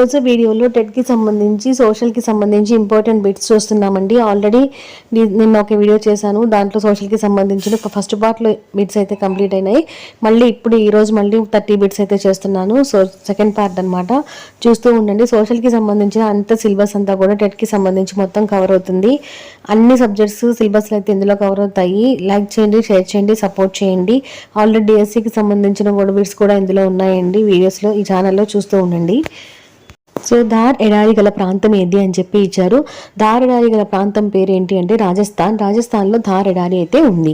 రోజు వీడియోలో టెట్కి సంబంధించి సోషల్కి సంబంధించి ఇంపార్టెంట్ బిట్స్ చూస్తున్నామండి. ఆల్రెడీ నిన్న ఒక వీడియో చేశాను. దాంట్లో సోషల్కి సంబంధించిన ఫస్ట్ పార్ట్లో బిట్స్ అయితే కంప్లీట్ అయినాయి. మళ్ళీ ఇప్పుడు ఈరోజు మళ్ళీ థర్టీ బిట్స్ అయితే చేస్తున్నాను. సో సెకండ్ పార్ట్ అనమాట చూస్తూ ఉండండి. సోషల్కి సంబంధించిన అంత సిలబస్ అంతా కూడా టెట్కి సంబంధించి మొత్తం కవర్ అవుతుంది. అన్ని సబ్జెక్ట్స్ సిలబస్లు అయితే ఇందులో కవర్ అవుతాయి. లైక్ చేయండి షేర్ చేయండి సపోర్ట్ చేయండి. ఆల్రెడీ డిఎస్సికి సంబంధించిన కూడా బిట్స్ కూడా ఇందులో ఉన్నాయండి. వీడియోస్లో ఈ ఛానల్లో చూస్తూ ఉండండి. సో ధార్ ఎడారి గల ప్రాంతం ఏది అని చెప్పి ఇచ్చారు. ధార్ ఎడారి గల ప్రాంతం పేరు ఏంటి అంటే రాజస్థాన్. రాజస్థాన్లో ధార్ ఎడారి అయితే ఉంది.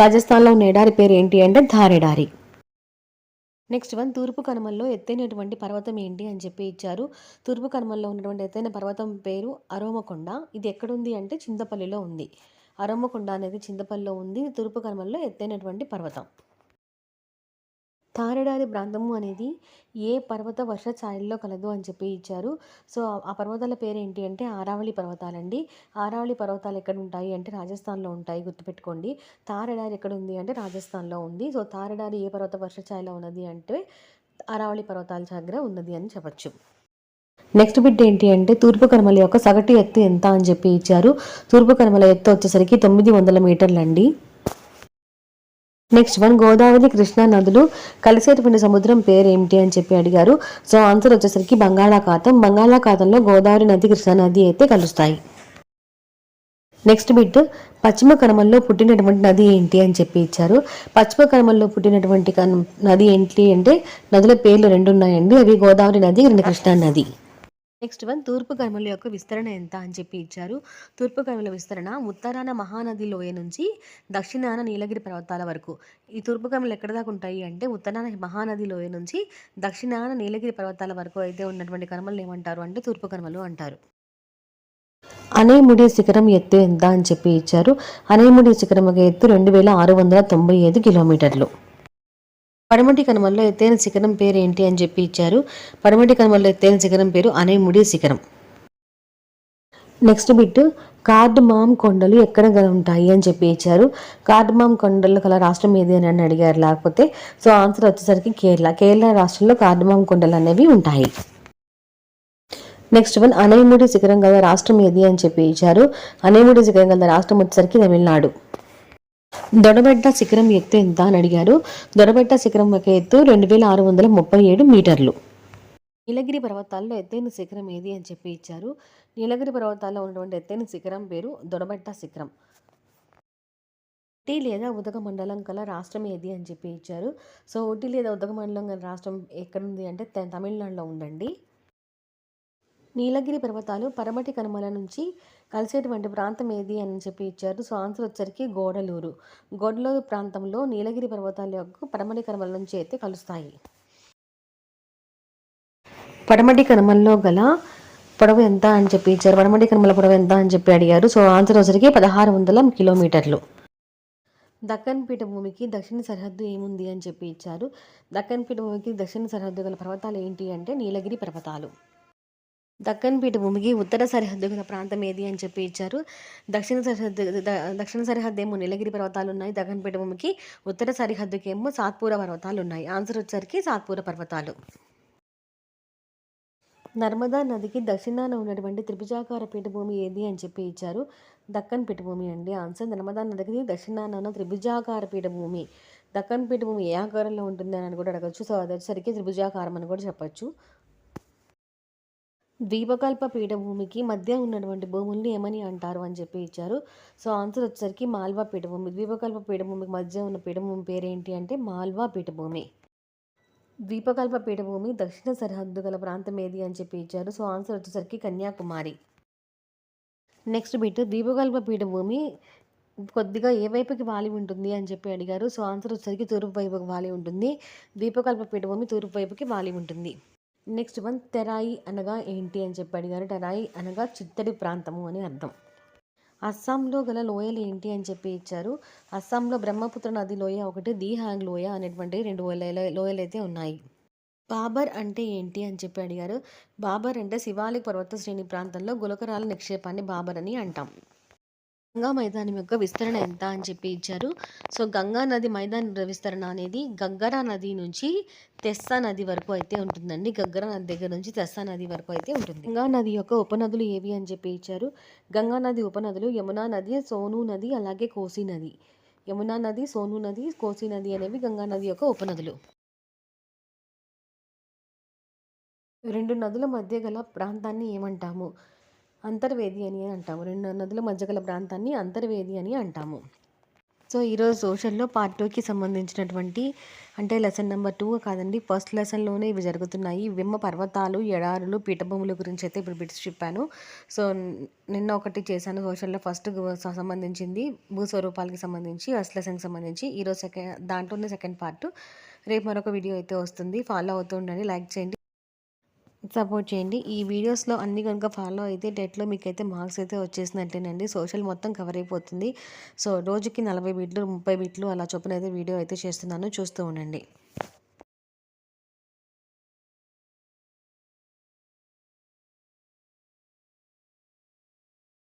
రాజస్థాన్లో ఉన్న ఎడారి పేరు ఏంటి అంటే ధార్ ఎడారి. నెక్స్ట్ వన్ తూర్పు కనుమల్లో ఎత్తైనటువంటి పర్వతం ఏంటి అని చెప్పి ఇచ్చారు. తూర్పు కనుమల్లో ఉన్నటువంటి ఎత్తైన పర్వతం పేరు అరోమకొండ. ఇది ఎక్కడుంది అంటే చింతపల్లిలో ఉంది. అరోమకొండ అనేది చింతపల్లిలో ఉంది. తూర్పు కనుమల్లో ఎత్తైనటువంటి పర్వతం. తారడారి ప్రాంతము అనేది ఏ పర్వత వర్ష ఛాయల్లో కలదు అని చెప్పి ఇచ్చారు. సో ఆ పర్వతాల పేరు ఏంటి అంటే ఆరావళి పర్వతాలండి. ఆరావళి పర్వతాలు ఎక్కడ ఉంటాయి అంటే రాజస్థాన్లో ఉంటాయి గుర్తుపెట్టుకోండి. తారడారి ఎక్కడ ఉంది అంటే రాజస్థాన్లో ఉంది. సో తారడారి ఏ పర్వత వర్ష ఛాయలో ఉన్నది అంటే ఆరావళి పర్వతాల దగ్గర ఉన్నది అని చెప్పచ్చు. నెక్స్ట్ బిట్ ఏంటి అంటే తూర్పు కనుమల యొక్క సగటు ఎత్తు ఎంత అని చెప్పి ఇచ్చారు. తూర్పు కనుమల ఎత్తు వచ్చేసరికి తొమ్మిది వందల మీటర్లండి. నెక్స్ట్ వన్ గోదావరి కృష్ణా నదులు కలిసేటువంటి సముద్రం పేరు ఏమిటి అని చెప్పి అడిగారు. సో ఆన్సర్ వచ్చేసరికి బంగాళాఖాతం. బంగాళాఖాతంలో గోదావరి నది కృష్ణా నది అయితే కలుస్తాయి. నెక్స్ట్ బిట్ పశ్చిమ కనుమల్లో పుట్టినటువంటి నది ఏంటి అని చెప్పి ఇచ్చారు. పశ్చిమ కనుమల్లో పుట్టినటువంటి నది ఏంటి అంటే నదుల పేర్లు రెండు ఉన్నాయండి అవి గోదావరి నది రెండు కృష్ణా నది. నెక్స్ట్ వన్ తూర్పు కనుమల యొక్క విస్తరణ ఎంత అని చెప్పి ఇచ్చారు. తూర్పు కనుమల విస్తరణ ఉత్తరాన మహానది లోయ నుంచి దక్షిణాన నీలగిరి పర్వతాల వరకు. ఈ తూర్పు కనుమలు ఎక్కడ దాకా ఉంటాయి అంటే ఉత్తరాన మహానది లోయ నుంచి దక్షిణాన నీలగిరి పర్వతాల వరకు అయితే ఉన్నటువంటి కనుమలు ఏమంటారు అంటే తూర్పు కనుమలు అంటారు. అనేముడి శిఖరం ఎత్తు ఎంత అని చెప్పి ఇచ్చారు. అనేముడి శిఖరం యొక్క ఎత్తు రెండు వేల ఆరు వందల తొంభై ఐదు కిలోమీటర్లు. పడమటి కనుమల్లో ఎత్తైన శిఖరం పేరు ఏంటి అని చెప్పి ఇచ్చారు. పడమటి కనుమల్లో ఎత్తైన శిఖరం పేరు అనేముడి శిఖరం. నెక్స్ట్ బిట్ కార్డ్మామ్ కొండలు ఎక్కడ ఉంటాయి అని చెప్పి ఇచ్చారు. కార్డ్మామ్ కొండలు కల రాష్ట్రం ఏది అని అడిగారు. లేకపోతే సో ఆన్సర్ వచ్చేసరికి కేరళ. కేరళ రాష్ట్రంలో కార్డ్మామ్ కొండలు అనేవి ఉంటాయి. నెక్స్ట్ వన్ అనేముడి శిఖరం గల రాష్ట్రం ఏది అని చెప్పి ఇచ్చారు. అనేముడి శిఖరం గల రాష్ట్రం వచ్చేసరికి తమిళనాడు. దొడబెట్ట శిఖరం ఎత్తు ఎంత అని అడిగారు. దొడబెట్ట శిఖరం యొక్క ఎత్తు రెండు వేల ఆరు వందల ముప్పై ఏడు మీటర్లు. నీలగిరి పర్వతాల్లో ఎత్తైన శిఖరం ఏది అని చెప్పి ఇచ్చారు. నీలగిరి పర్వతాల్లో ఉన్నటువంటి ఎత్తైన శిఖరం పేరు దొడబెట్ట శిఖరం. ఊటీ లేదా ఉదక మండలం కల రాష్ట్రం ఏది అని చెప్పి ఇచ్చారు. సో ఊటీ లేదా ఉదక మండలం గల రాష్ట్రం ఎక్కడుంది అంటే తమిళనాడులో ఉందండి. నీలగిరి పర్వతాలు పరమటి కనుమల నుంచి కలిసేటువంటి ప్రాంతం ఏది అని చెప్పి ఇచ్చారు. సో ఆన్సర్ వచ్చరికి గోడలూరు. గోడలూరు ప్రాంతంలో నీలగిరి పర్వతాల యొక్క పరమటి కనుమల నుంచి అయితే కలుస్తాయి. పడమటి కనుమల్లో గల పొడవు ఎంత అని చెప్పి ఇచ్చారు. పడమటి కనుమల పొడవు ఎంత అని చెప్పి అడిగారు. సో ఆన్సర్ వచ్చరికి పదహారు వందల కిలోమీటర్లు. దక్కన్ పీఠభూమికి దక్షిణ సరిహద్దు ఏముంది అని చెప్పి ఇచ్చారు. దక్కన్ పీఠభూమికి దక్షిణ సరిహద్దు గల పర్వతాలు ఏంటి అంటే నీలగిరి పర్వతాలు. దక్కన్ పీఠభూమికి ఉత్తర సరిహద్దు గల ప్రాంతం ఏది అని చెప్పి ఇచ్చారు. దక్షిణ సరిహద్దు దక్షిణ సరిహద్దు ఏమో నీలగిరి పర్వతాలు ఉన్నాయి. దక్కన్ పీఠభూమికి ఉత్తర సరిహద్దుకి ఏమో సాత్పూర పర్వతాలు ఉన్నాయి. ఆన్సర్ వచ్చరికి సాత్పూర పర్వతాలు. నర్మదా నదికి దక్షిణాన ఉన్నటువంటి త్రిభుజాకార పీఠభూమి ఏది అని చెప్పి ఇచ్చారు. దక్కన్ పీఠభూమి అండి ఆన్సర్. నర్మదా నదికి దక్షిణాన ఉన్న త్రిభుజాకార పీఠభూమి దక్కన్ పీఠభూమి ఏ ఆకారంలో ఉంటుంది అని కూడా అడగచ్చు. సో అదొచ్చేసరికి త్రిభుజాకారం అని కూడా చెప్పచ్చు. ద్వీపకల్ప పీఠభూమికి మధ్య ఉన్నటువంటి భూముల్ని ఏమని అంటారు అని చెప్పి ఇచ్చారు. సో ఆన్సర్ వచ్చేసరికి మాల్వా పీఠభూమి. ద్వీపకల్ప పీఠభూమికి మధ్య ఉన్న పీఠభూమి పేరేంటి అంటే మాల్వా పీఠభూమి. ద్వీపకల్ప పీఠభూమి దక్షిణ సరిహద్దు గల ప్రాంతం ఏది అని చెప్పి ఇచ్చారు. సో ఆన్సర్ వచ్చేసరికి కన్యాకుమారి. Next bit. ద్వీపకల్ప పీఠభూమి కొద్దిగా ఏ వైపుకి వాలి ఉంటుంది అని చెప్పి అడిగారు. సో ఆన్సర్ వచ్చేసరికి తూర్పు వైపుకి వాలి ఉంటుంది. ద్వీపకల్ప పీఠభూమి తూర్పు వైపుకి వాలి ఉంటుంది. నెక్స్ట్ వన్ తెరాయి అనగా ఏంటి అని చెప్పి అడిగారు తెరాయి అనగా చిత్తడి ప్రాంతము అని అర్థం. అస్సాంలో గల లోయలు ఏంటి అని చెప్పి ఇచ్చారు. అస్సాంలో బ్రహ్మపుత్ర నది లోయ ఒకటి దీహాంగ్ లోయ అనేటువంటి రెండు లోయలు అయితే ఉన్నాయి. బాబర్ అంటే ఏంటి అని చెప్పి అడిగారు. బాబర్ అంటే శివాలిక్ పర్వత శ్రేణి ప్రాంతంలో గులకరాల నిక్షేపాన్ని బాబర్ అని అంటాం. గంగా మైదానం యొక్క విస్తరణ ఎంత అని చెప్పి ఇచ్చారు. సో గంగా నది మైదాన విస్తరణ అనేది గగ్గరా నది నుంచి తెస్సా నది వరకు అయితే ఉంటుందండి. గగ్గరా నది దగ్గర నుంచి తెస్సా నది వరకు అయితే ఉంటుంది. గంగా నది యొక్క ఉపనదులు ఏవి అని చెప్పి ఇచ్చారు? గంగా నది ఉపనదులు యమునా నది సోను నది అలాగే కోసి నది. యమునా నది సోను నది కోసి నది అనేవి గంగా నది యొక్క ఉపనదులు. రెండు నదుల మధ్య గల ప్రాంతాన్ని ఏమంటాము? అంతర్వేది అని అంటాము. రెండు నదుల మధ్య గల ప్రాంతాన్ని అంతర్వేది అని అంటాము. సో ఈరోజు సోషల్లో పార్ట్ టూకి సంబంధించినటువంటి అంటే లెసన్ నెంబర్ టూ కాదండి ఫస్ట్ లెసన్లోనే ఇవి జరుగుతున్నాయి. విమ్మ పర్వతాలు ఎడారులు పీఠభూముల గురించి అయితే ఇప్పుడు బిట్స్ చెప్పాను. సో నిన్న ఒకటి చేశాను సోషల్లో ఫస్ట్ సంబంధించింది భూస్వరూపాలకి సంబంధించి ఫస్ట్ లెసన్కి సంబంధించి. ఈరోజు సెకండ్ దాంట్లోనే సెకండ్ పార్ట్. రేపు మరొక వీడియో అయితే వస్తుంది. ఫాలో అవుతూ ఉండండి లైక్ చేయండి. సపోర్ట్ చేయండి. ఈ వీడియోస్లో అన్ని కనుక ఫాలో అయితే టెట్లో మీకు అయితే మార్క్స్ అయితే వచ్చేసినట్టేనండి. సోషల్ మొత్తం కవర్ అయిపోతుంది. సో రోజుకి నలభై బిట్లు ముప్పై బిట్లు అలా చొప్పున అయితే వీడియో అయితే చేస్తున్నాను. చూస్తూ ఉండండి.